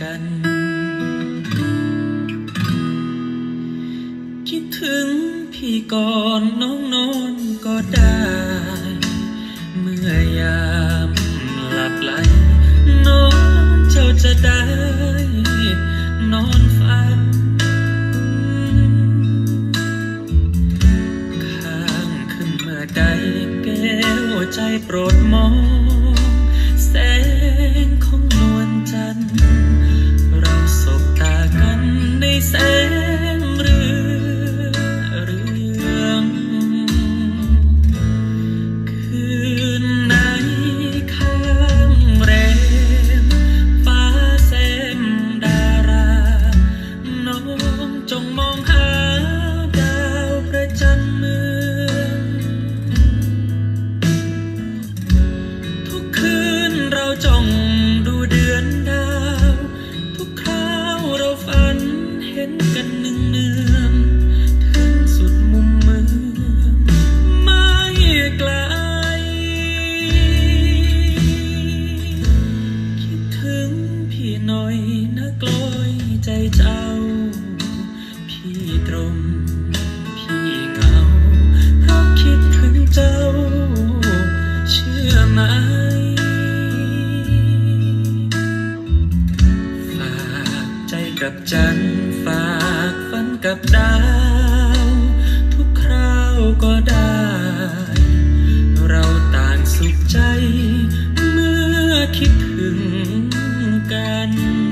กัน คิดถึงพี่ก่อนน้องนอนก็ได้ เมื่อยามหลับไหลน้องเจ้าจะได้ นอนฝันข้างขึ้นเมื่อใดแก้วใจโปรดมอง หน่อยนะกลอยใจเจ้า พี่ตรงพี่เหงาเพราะคิดถึงเจ้า เชื่อไหมฝากใจกับจันฝากฝันกับดาว ทุกคราวก็ได้ เรา you.